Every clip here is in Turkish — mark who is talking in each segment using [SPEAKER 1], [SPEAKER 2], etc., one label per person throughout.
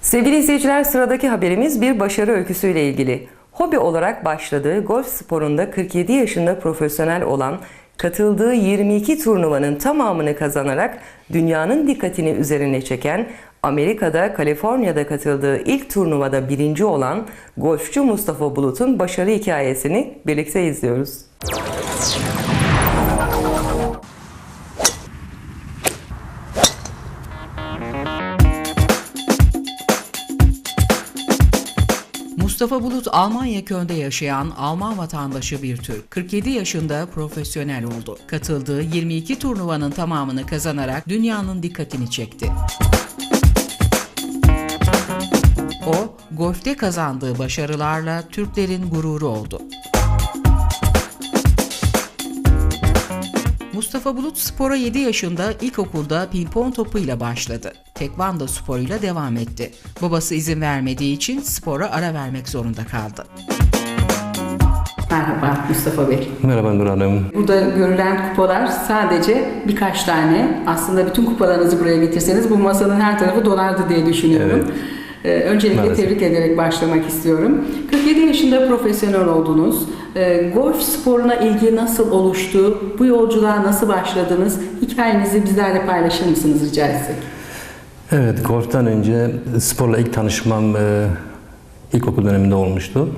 [SPEAKER 1] Sevgili izleyiciler sıradaki haberimiz bir başarı öyküsüyle ilgili. Hobi olarak başladığı golf sporunda 47 yaşında profesyonel olan katıldığı 22 turnuvanın tamamını kazanarak dünyanın dikkatini üzerine çeken Amerika'da Kaliforniya'da katıldığı ilk turnuvada birinci olan golfçü Mustafa Bulut'un başarı hikayesini birlikte izliyoruz.
[SPEAKER 2] Mustafa Bulut Almanya Köln'de yaşayan Alman vatandaşı bir Türk. 47 yaşında profesyonel oldu. Katıldığı 22 turnuvanın tamamını kazanarak dünyanın dikkatini çekti. O, golfte kazandığı başarılarla Türklerin gururu oldu. Mustafa Bulut spora 7 yaşında ilkokulda pimpon topuyla başladı. Tekvando sporuyla devam etti. Babası izin vermediği için spora ara vermek zorunda kaldı.
[SPEAKER 3] Merhaba Mustafa Bey.
[SPEAKER 4] Merhaba Nur Hanım.
[SPEAKER 3] Burada görülen kupalar sadece birkaç tane. Aslında bütün kupalarınızı buraya getirseniz bu masanın her tarafı dolardı diye düşünüyorum.
[SPEAKER 4] Evet.
[SPEAKER 3] Ee, öncelikle
[SPEAKER 4] Maalesef.
[SPEAKER 3] tebrik ederek başlamak istiyorum. 47 yaşında profesyonel oldunuz. Ee, golf sporuna ilgi nasıl oluştu? Bu yolculuğa nasıl başladınız? Hikayenizi bizlerle paylaşır mısınız rica etsek?
[SPEAKER 4] Evet, golften önce sporla ilk tanışmam e, ilkokul döneminde olmuştu.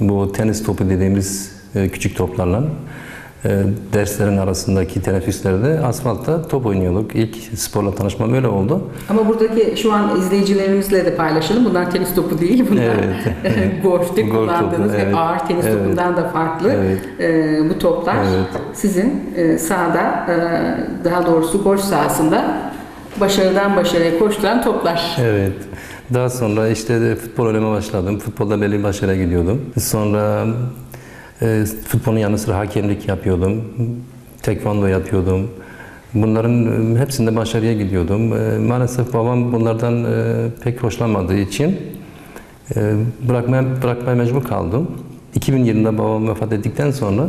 [SPEAKER 4] Bu tenis topu dediğimiz e, küçük toplarla e, derslerin arasındaki teneffüslerde asfaltta top oynuyorduk. İlk sporla tanışmam öyle oldu.
[SPEAKER 3] Ama buradaki şu an izleyicilerimizle de paylaşalım. Bunlar tenis topu değil. Bunlar
[SPEAKER 4] Evet.
[SPEAKER 3] golfte
[SPEAKER 4] Golf
[SPEAKER 3] kullandığınız
[SPEAKER 4] topu,
[SPEAKER 3] ve
[SPEAKER 4] evet.
[SPEAKER 3] ağır tenis
[SPEAKER 4] Evet.
[SPEAKER 3] topundan da farklı
[SPEAKER 4] Evet.
[SPEAKER 3] e, bu toplar.
[SPEAKER 4] Evet.
[SPEAKER 3] Sizin e, sahada, e, daha doğrusu golf sahasında başarıdan başarıya koşturan toplar.
[SPEAKER 4] Evet. Daha sonra işte futbol oynamaya başladım. Futbolda belli başarıya gidiyordum. Sonra e, futbolun yanı sıra hakemlik yapıyordum. Tekvando yapıyordum. Bunların e, hepsinde başarıya gidiyordum. E, maalesef babam bunlardan e, pek hoşlanmadığı için e, bırakmaya, bırakmaya mecbur kaldım. 2000 yılında babam vefat ettikten sonra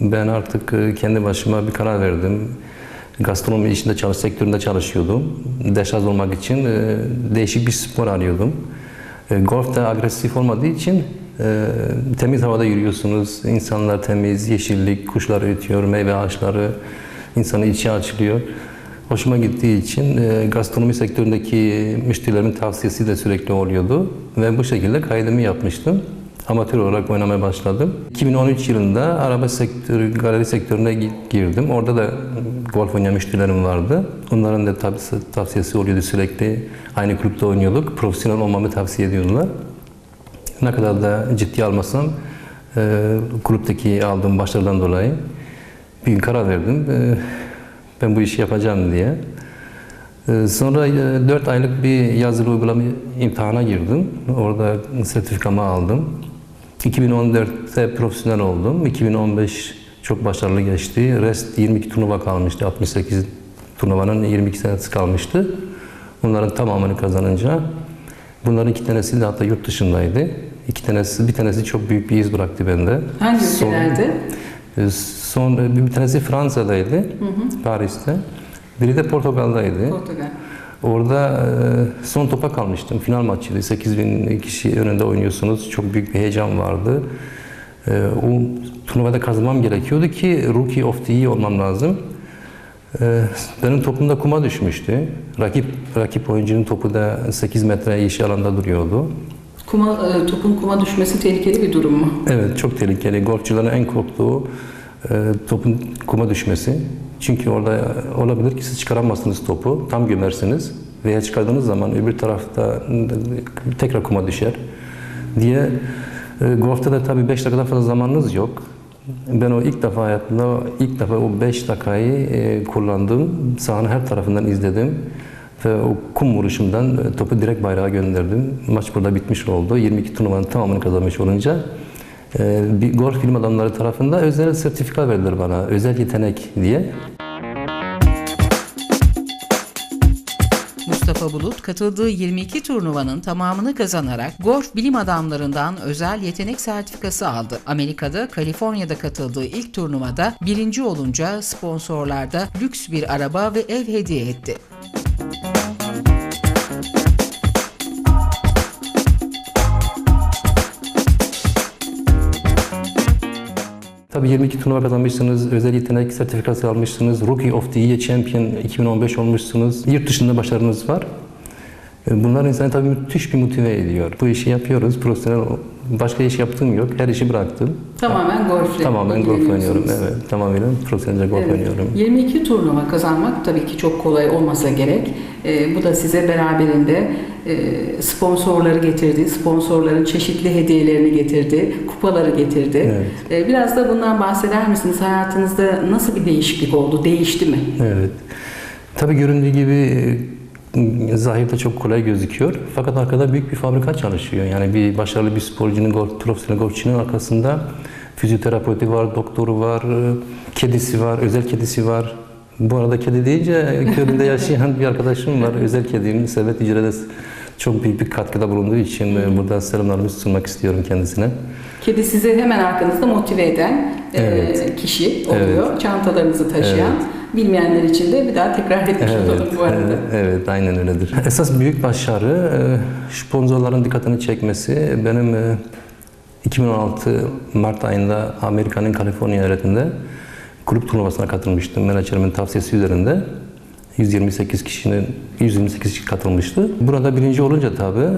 [SPEAKER 4] ben artık kendi başıma bir karar verdim. Gastronomi işinde çalış, sektöründe çalışıyordum. Deşarj olmak için değişik bir spor arıyordum. Golf de agresif olmadığı için e, temiz havada yürüyorsunuz. İnsanlar temiz, yeşillik, kuşlar ötüyor, meyve ağaçları, insanın içi açılıyor. Hoşuma gittiği için e, gastronomi sektöründeki müşterilerimin tavsiyesi de sürekli oluyordu. Ve bu şekilde kaydımı yapmıştım. Amatör olarak oynamaya başladım. 2013 yılında araba sektörü, galeri sektörüne gi- girdim. Orada da golf oynayan müşterilerim vardı. Onların da tavsiyesi oluyordu sürekli. Aynı kulüpte oynuyorduk. Profesyonel olmamı tavsiye ediyordular. Ne kadar da ciddiye almasam e, kulüpteki aldığım başarıdan dolayı bir gün karar verdim. E, ben bu işi yapacağım diye. E, Sonra 4 aylık bir yazılı uygulama imtihana girdim. Orada sertifikamı aldım. 2014'te profesyonel oldum. 2015 çok başarılı geçti. Rest 22 turnuva kalmıştı. 68 turnuvanın 22 senesi kalmıştı. Bunların tamamını kazanınca bunların iki tanesi de hatta yurt dışındaydı. İki tanesi, bir tanesi çok büyük bir iz bıraktı bende.
[SPEAKER 3] Hangi
[SPEAKER 4] Son-
[SPEAKER 3] ülkelerde?
[SPEAKER 4] e, Son, bir tanesi Fransa'daydı, Paris'te. Biri de Portekal'daydı.
[SPEAKER 3] Portegal.
[SPEAKER 4] Orada e, son topa kalmıştım. Final maçıydı. 8000 kişi önünde oynuyorsunuz. Çok büyük bir heyecan vardı. E, O turnuvada kazanmam gerekiyordu ki Rookie of the Year olmam lazım. E, Benim topum da kuma düşmüştü. Rakip rakip oyuncunun topu da 8 metre yeşil alanda duruyordu.
[SPEAKER 3] Kuma, e, topun kuma düşmesi tehlikeli bir durum mu?
[SPEAKER 4] Evet çok tehlikeli. Golfçuların en korktuğu e, topun kuma düşmesi. Çünkü orada olabilir ki siz çıkaramazsınız topu. Tam gömersiniz. Veya çıkardığınız zaman öbür tarafta tekrar kuma düşer diye. E, golfta da tabii 5 dakikadan fazla zamanınız yok. Ben o ilk defa hayatımda ilk defa o 5 dakikayı kullandım. Sahanın her tarafından izledim. O kum vuruşumdan e, topu direkt bayrağa gönderdim. Maç burada bitmiş oldu. 22 turnuvanın tamamını kazanmış olunca e, bir golf film adamları tarafından özel sertifika verdiler bana. Özel yetenek diye.
[SPEAKER 2] Mustafa Bulut katıldığı 22 turnuvanın tamamını kazanarak golf bilim adamlarından özel yetenek sertifikası aldı. Amerika'da, Kaliforniya'da katıldığı ilk turnuvada birinci olunca sponsorlarda lüks bir araba ve ev hediye etti.
[SPEAKER 4] Tabii 22 turnuva kazanmışsınız, özel yetenek sertifikası almışsınız, Rookie of the Year Champion 2015 olmuşsunuz. Yurt dışında başarınız var. E, Bunlar insanı tabii müthiş bir motive ediyor. Bu işi yapıyoruz, profesyonel, başka iş yaptığım yok, her işi bıraktım.
[SPEAKER 3] Tamamen golfle
[SPEAKER 4] Tamamen golf oynuyorum, evet. Tamamen profesyonelce golf
[SPEAKER 3] Evet.
[SPEAKER 4] oynuyorum.
[SPEAKER 3] 22 turnuva kazanmak tabii ki çok kolay olmasa gerek. Ee, bu da size beraberinde e, sponsorları getirdi, sponsorların çeşitli hediyelerini getirdi, kupaları getirdi.
[SPEAKER 4] Evet.
[SPEAKER 3] Ee, biraz da bundan bahseder misiniz? Hayatınızda nasıl bir değişiklik oldu? Değişti mi?
[SPEAKER 4] Evet. Tabii göründüğü gibi e, zahirde çok kolay gözüküyor. Fakat arkada büyük bir fabrika çalışıyor. Yani bir başarılı bir sporcunun, golf, profesyonel golfçünün arkasında fizyoterapeuti var, doktoru var, kedisi var, özel kedisi var. Bu arada kedi deyince köyünde yaşayan bir arkadaşım var. Özel kedim Servet İcre'de çok büyük bir katkıda bulunduğu için e, burada selamlarımı sunmak istiyorum kendisine.
[SPEAKER 3] Kedi sizi hemen arkanızda motive eden e,
[SPEAKER 4] Evet.
[SPEAKER 3] kişi oluyor. Çantalarınızı taşıyan. Bilmeyenler için de bir daha tekrar etmiş olalım bu arada.
[SPEAKER 4] evet, evet, aynen öyledir. Esas büyük başarı e, sponsorların dikkatini çekmesi. Benim e, 2016 Mart ayında Amerika'nın Kaliforniya eyaletinde kulüp turnuvasına katılmıştım. Menajerimin tavsiyesi üzerinde. 128 kişinin 128 kişi katılmıştı. Burada birinci olunca tabii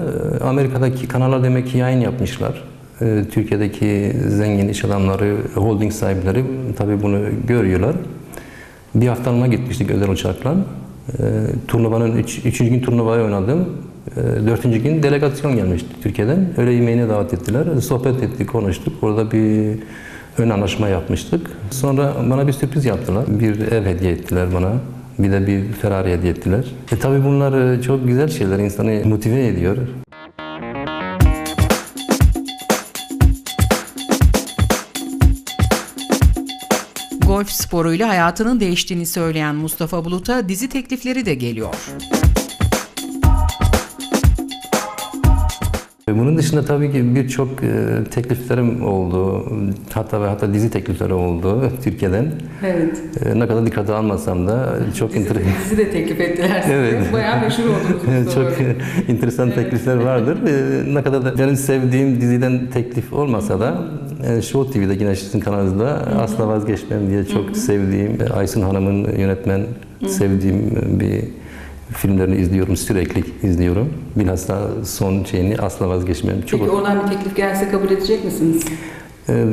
[SPEAKER 4] e, Amerika'daki kanallar demek ki yayın yapmışlar. E, Türkiye'deki zengin iş adamları, holding sahipleri tabii bunu görüyorlar. Bir haftalığına gitmiştik özel uçakla. E, turnuvanın üç, üçüncü gün turnuvayı oynadım. E, dördüncü gün delegasyon gelmişti Türkiye'den. Öğle yemeğine davet ettiler. Sohbet ettik, konuştuk. Orada bir ön anlaşma yapmıştık. Sonra bana bir sürpriz yaptılar. Bir ev hediye ettiler bana. Bir de bir Ferrari hediye ettiler. E tabii bunlar e, çok güzel şeyler. insanı motive ediyor.
[SPEAKER 2] Golf sporuyla hayatının değiştiğini söyleyen Mustafa Bulut'a dizi teklifleri de geliyor.
[SPEAKER 4] Bunun dışında tabii ki birçok e, tekliflerim oldu. Hatta ve hatta dizi teklifleri oldu Türkiye'den.
[SPEAKER 3] Evet.
[SPEAKER 4] E, Ne kadar dikkate almasam da çok
[SPEAKER 3] Dizi,
[SPEAKER 4] inter-
[SPEAKER 3] dizi de teklif ettiler size.
[SPEAKER 4] Evet.
[SPEAKER 3] Bayağı meşhur oldunuz.
[SPEAKER 4] Çok enteresan teklifler vardır. E, Ne kadar da benim sevdiğim diziden teklif olmasa da Show TV'de yine sizin kanalınızda asla vazgeçmem diye çok sevdiğim Aysun Hanım'ın yönetmen sevdiğim bir filmlerini izliyorum sürekli izliyorum. Bilhassa son şeyini asla vazgeçmem. Çok
[SPEAKER 3] Peki oradan bir teklif gelse kabul edecek misiniz?
[SPEAKER 4] Ee,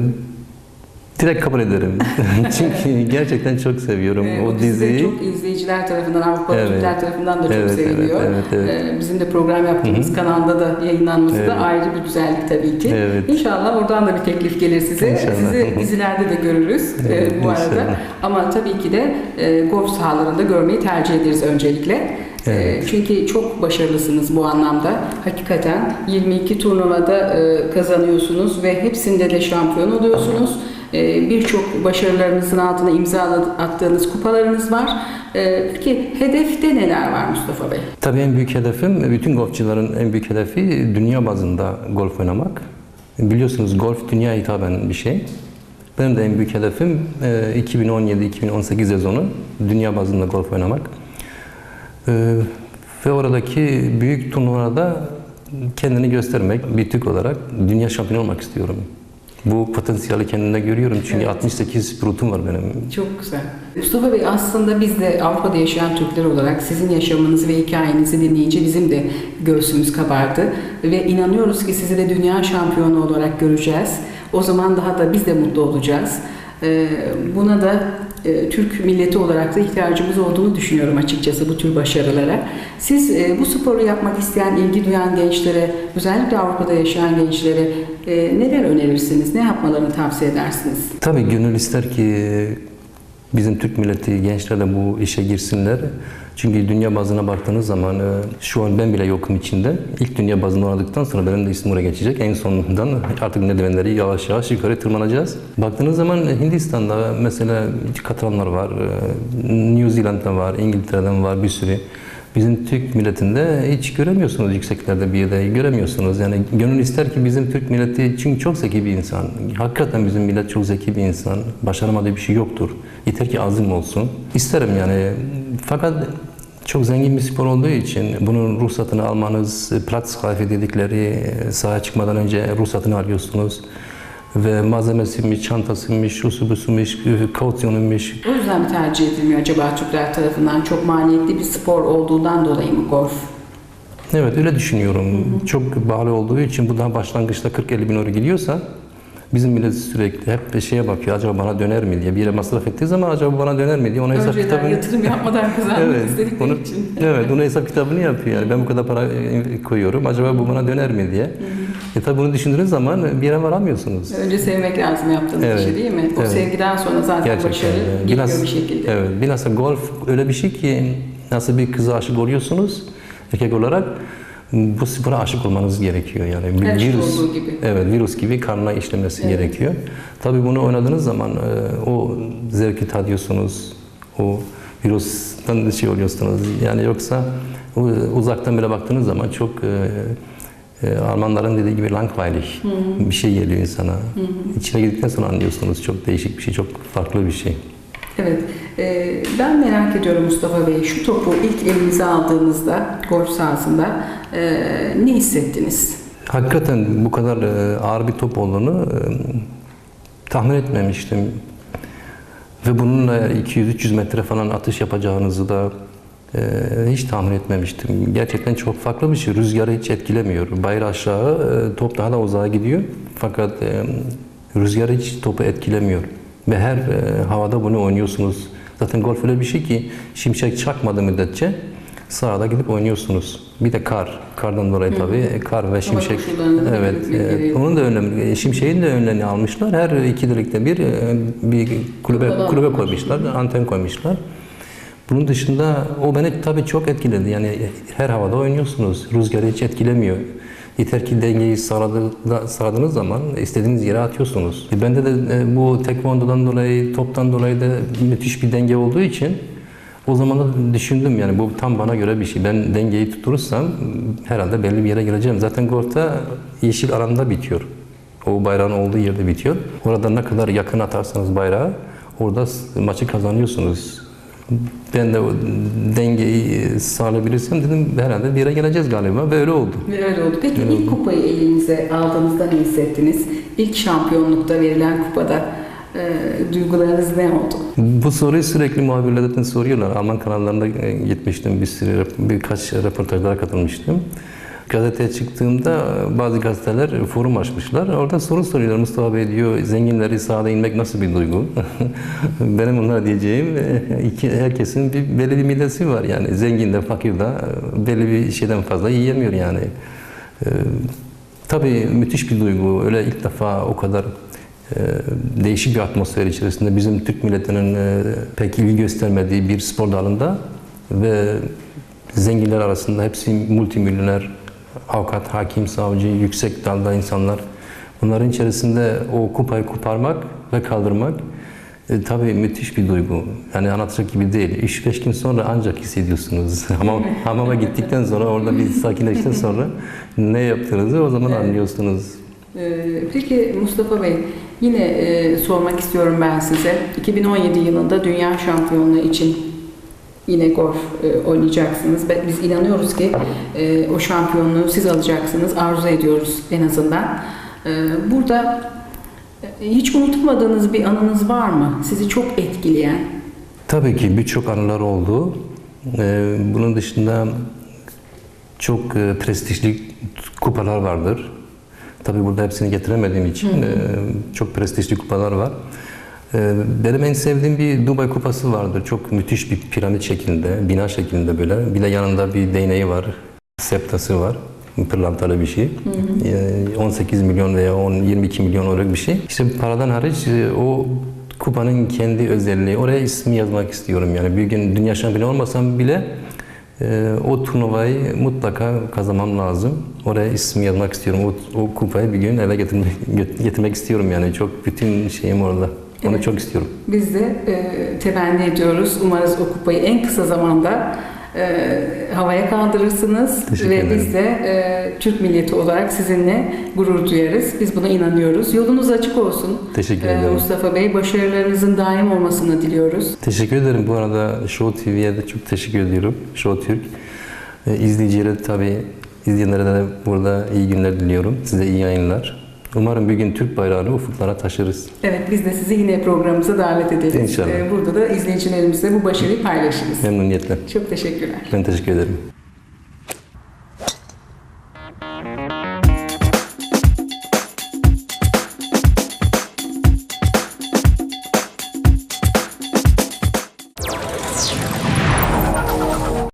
[SPEAKER 4] direkt kabul ederim. Çünkü gerçekten çok seviyorum
[SPEAKER 3] Ee,
[SPEAKER 4] o diziyi.
[SPEAKER 3] çok izleyiciler tarafından, Avrupa
[SPEAKER 4] Evet.
[SPEAKER 3] Türkler tarafından da çok
[SPEAKER 4] Evet, evet,
[SPEAKER 3] seviliyor.
[SPEAKER 4] evet, evet.
[SPEAKER 3] Ee, bizim de program yaptığımız kanalda da yayınlanması
[SPEAKER 4] Evet.
[SPEAKER 3] da ayrı bir güzellik tabii ki.
[SPEAKER 4] Evet.
[SPEAKER 3] İnşallah oradan da bir teklif gelir size.
[SPEAKER 4] İnşallah.
[SPEAKER 3] Sizi dizilerde de görürüz
[SPEAKER 4] Evet,
[SPEAKER 3] bu arada.
[SPEAKER 4] inşallah.
[SPEAKER 3] Ama tabii ki de e, golf sahalarında görmeyi tercih ederiz öncelikle. E,
[SPEAKER 4] Evet.
[SPEAKER 3] çünkü çok başarılısınız bu anlamda. Hakikaten 22 turnuvada e, kazanıyorsunuz ve hepsinde de şampiyon oluyorsunuz. E, Birçok başarılarınızın altına imza attığınız kupalarınız var. E, Peki hedefte neler var Mustafa Bey?
[SPEAKER 4] Tabii en büyük hedefim, bütün golfçilerin en büyük hedefi dünya bazında golf oynamak. Biliyorsunuz golf dünya hitaben bir şey. Benim de en büyük hedefim e, 2017-2018 sezonu dünya bazında golf oynamak. E, Ve oradaki büyük turnuvalarda kendini göstermek, bir Türk olarak dünya şampiyonu olmak istiyorum. Bu potansiyeli kendimde görüyorum çünkü
[SPEAKER 3] Evet.
[SPEAKER 4] 68 pilotum var benim.
[SPEAKER 3] Çok güzel. Mustafa Bey aslında biz de Avrupa'da yaşayan Türkler olarak sizin yaşamınızı ve hikayenizi dinleyince bizim de göğsümüz kabardı. Ve inanıyoruz ki sizi de dünya şampiyonu olarak göreceğiz. O zaman daha da biz de mutlu olacağız. Ee, Buna da e, Türk milleti olarak da ihtiyacımız olduğunu düşünüyorum açıkçası bu tür başarılara. Siz e, bu sporu yapmak isteyen, ilgi duyan gençlere, özellikle Avrupa'da yaşayan gençlere e, neler önerirsiniz, ne yapmalarını tavsiye edersiniz?
[SPEAKER 4] Tabii gönül ister ki bizim Türk milleti gençler de bu işe girsinler. Çünkü dünya bazına baktığınız zaman e, şu an ben bile yokum içinde. İlk dünya bazında oynadıktan sonra benim de ismim oraya geçecek. En sonundan artık merdivenleri yavaş yavaş yukarı tırmanacağız. Baktığınız zaman Hindistan'da mesela katılanlar var, e, New Zealand'da var, İngiltere'den var bir sürü. Bizim Türk milletinde hiç göremiyorsunuz yükseklerde bir yerde göremiyorsunuz. Yani gönül ister ki bizim Türk milleti çünkü çok zeki bir insan. Hakikaten bizim millet çok zeki bir insan. Başaramadığı bir şey yoktur. Yeter ki azim olsun. İsterim yani. Fakat çok zengin bir spor olduğu için bunun ruhsatını almanız, practice kayfı dedikleri sahaya çıkmadan önce ruhsatını alıyorsunuz. Ve malzemesiymiş, çantasıymış, şusu busuymuş, kausyonuymuş.
[SPEAKER 3] O yüzden mi tercih edilmiyor acaba Türkler tarafından? Çok maliyetli bir spor olduğundan dolayı mı golf?
[SPEAKER 4] Evet öyle düşünüyorum. Çok pahalı olduğu için bu daha başlangıçta 40-50 bin euro gidiyorsa bizim millet sürekli hep şeye bakıyor. Acaba bana döner mi diye. Bir yere masraf ettiği zaman acaba bana döner mi diye ona hesap
[SPEAKER 3] Önceden
[SPEAKER 4] kitabını...
[SPEAKER 3] yatırım yapmadan kazanmak
[SPEAKER 4] Evet,
[SPEAKER 3] istedikleri
[SPEAKER 4] onu,
[SPEAKER 3] için.
[SPEAKER 4] evet, onu hesap kitabını yapıyor yani. Ben bu kadar para koyuyorum. Acaba bu bana döner mi diye. E tabi bunu düşündüğünüz zaman bir yere varamıyorsunuz.
[SPEAKER 3] Önce sevmek lazım yaptığınız
[SPEAKER 4] Evet,
[SPEAKER 3] işi değil mi? O
[SPEAKER 4] evet.
[SPEAKER 3] sevgiden sonra zaten
[SPEAKER 4] Gerçekten.
[SPEAKER 3] başarı
[SPEAKER 4] yani.
[SPEAKER 3] geliyor
[SPEAKER 4] Biraz-
[SPEAKER 3] bir şekilde.
[SPEAKER 4] Evet. Bilhassa golf öyle bir şey ki nasıl bir kıza aşık oluyorsunuz erkek olarak bu spora aşık olmanız gerekiyor yani. Bir
[SPEAKER 3] Her işte
[SPEAKER 4] virüs,
[SPEAKER 3] olduğu gibi.
[SPEAKER 4] Evet, virüs gibi karnına işlemesi
[SPEAKER 3] Evet.
[SPEAKER 4] gerekiyor. Tabii bunu oynadığınız zaman e, o zevki tadıyorsunuz. O virüsten şey oluyorsunuz. Yani yoksa u- uzaktan bile baktığınız zaman çok e, e, Almanların dediği gibi langweilig bir şey geliyor insana. İçine girdikten sonra anlıyorsunuz. Çok değişik bir şey, çok farklı bir şey.
[SPEAKER 3] Evet. Ee, ben merak ediyorum Mustafa Bey. Şu topu ilk elinize aldığınızda golf sahasında e, ne hissettiniz?
[SPEAKER 4] Hakikaten bu kadar e, ağır bir top olduğunu e, tahmin etmemiştim. Ve bununla 200-300 metre falan atış yapacağınızı da e, hiç tahmin etmemiştim. Gerçekten çok farklı bir şey. Rüzgarı hiç etkilemiyor. Bayrağı aşağı, e, top daha da uzağa gidiyor. Fakat e, rüzgarı hiç topu etkilemiyor. Ve her e, havada bunu oynuyorsunuz. Zaten golf öyle bir şey ki şimşek çakmadığı müddetçe sahada gidip oynuyorsunuz. Bir de kar. Kardan dolayı tabii kar ve şimşek. Evet. e, onun da önlemi, şimşeğin de önlerini almışlar. Her iki delikte bir bir kulübe kulübe koymuşlar, anten koymuşlar. Bunun dışında o beni tabii çok etkiledi. Yani her havada oynuyorsunuz. Rüzgarı hiç etkilemiyor. Yeter ki dengeyi sağladı- sağladığınız zaman istediğiniz yere atıyorsunuz. E, Bende de e, bu tekvandodan dolayı, toptan dolayı da müthiş bir denge olduğu için o zaman da düşündüm yani bu tam bana göre bir şey. Ben dengeyi tutturursam herhalde belli bir yere geleceğim. Zaten golfta yeşil alanda bitiyor. O bayrağın olduğu yerde bitiyor. Orada ne kadar yakın atarsanız bayrağı orada maçı kazanıyorsunuz. Ben de o dengeyi sağlayabilirsem dedim herhalde bir yere geleceğiz galiba ve öyle oldu.
[SPEAKER 3] Ve öyle oldu. Peki ilk kupayı elinize aldığınızda ne hissettiniz? İlk şampiyonlukta verilen kupada e, duygularınız ne oldu?
[SPEAKER 4] Bu soruyu sürekli muhabirler zaten soruyorlar. Alman kanallarında e, gitmiştim, bir sürü, birkaç röportajlara katılmıştım. Gazeteye çıktığımda e, bazı gazeteler forum açmışlar. Orada soru soruyorlar. Mustafa Bey diyor, zenginleri sahada inmek nasıl bir duygu? Benim onlara diyeceğim, e, iki, herkesin bir, belli bir midesi var yani. Zengin de fakir de e, belli bir şeyden fazla yiyemiyor yani. E, Tabii müthiş bir duygu. Öyle ilk defa o kadar değişik bir atmosfer içerisinde bizim Türk milletinin pek ilgi göstermediği bir spor dalında ve zenginler arasında hepsi multimilyoner, avukat, hakim, savcı, yüksek dalda insanlar. Bunların içerisinde o kupayı koparmak ve kaldırmak e, tabii müthiş bir duygu. Yani anlatacak gibi değil. 3-5 gün sonra ancak hissediyorsunuz. Hamam, hamama gittikten sonra orada bir sakinleştikten sonra ne yaptığınızı o zaman anlıyorsunuz.
[SPEAKER 3] Ee, Peki Mustafa Bey, yine e, sormak istiyorum ben size. 2017 yılında Dünya Şampiyonluğu için yine golf e, oynayacaksınız. Biz inanıyoruz ki e, o şampiyonluğu siz alacaksınız. Arzu ediyoruz en azından. E, Burada e, hiç unutmadığınız bir anınız var mı? Sizi çok etkileyen.
[SPEAKER 4] Tabii ki birçok anılar oldu. Ee, bunun dışında çok e, prestijli kupalar vardır. Tabii burada hepsini getiremediğim için e, çok prestijli kupalar var. Ee, benim en sevdiğim bir Dubai kupası vardır. Çok müthiş bir piramit şeklinde, bina şeklinde böyle. Bir de yanında bir değneği var, septası var. Pırlantalı bir şey. Ee, 18 milyon veya 10, 22 milyon olarak bir şey. İşte paradan hariç e, o kupanın kendi özelliği. Oraya ismi yazmak istiyorum yani. Bir gün dünya şampiyonu olmasam bile e, o turnuvayı mutlaka kazanmam lazım. Oraya ismi yazmak istiyorum. O, o kupayı bir gün eve getirmek, getirmek istiyorum yani. Çok bütün şeyim orada. Onu
[SPEAKER 3] Evet.
[SPEAKER 4] çok istiyorum.
[SPEAKER 3] Biz de e, temenni ediyoruz. Umarız o kupayı en kısa zamanda e, havaya kaldırırsınız
[SPEAKER 4] Teşekkür
[SPEAKER 3] ve
[SPEAKER 4] ederim.
[SPEAKER 3] biz de e, Türk milleti olarak sizinle gurur duyarız. Biz buna inanıyoruz. Yolunuz açık olsun.
[SPEAKER 4] Teşekkür
[SPEAKER 3] E,
[SPEAKER 4] ederim.
[SPEAKER 3] Mustafa Bey başarılarınızın daim olmasını diliyoruz.
[SPEAKER 4] Teşekkür ederim. Bu arada Show TV'ye de çok teşekkür ediyorum. Show Türk. E, izleyicilere tabii izleyenlere de burada iyi günler diliyorum. Size iyi yayınlar. Umarım bir gün Türk bayrağını ufuklara taşırız.
[SPEAKER 3] Evet biz de sizi yine programımıza davet ederiz.
[SPEAKER 4] İnşallah.
[SPEAKER 3] Ee, Burada da izleyicilerimizle bu başarıyı paylaşırız.
[SPEAKER 4] Memnuniyetle.
[SPEAKER 3] Çok teşekkürler.
[SPEAKER 4] Ben teşekkür ederim.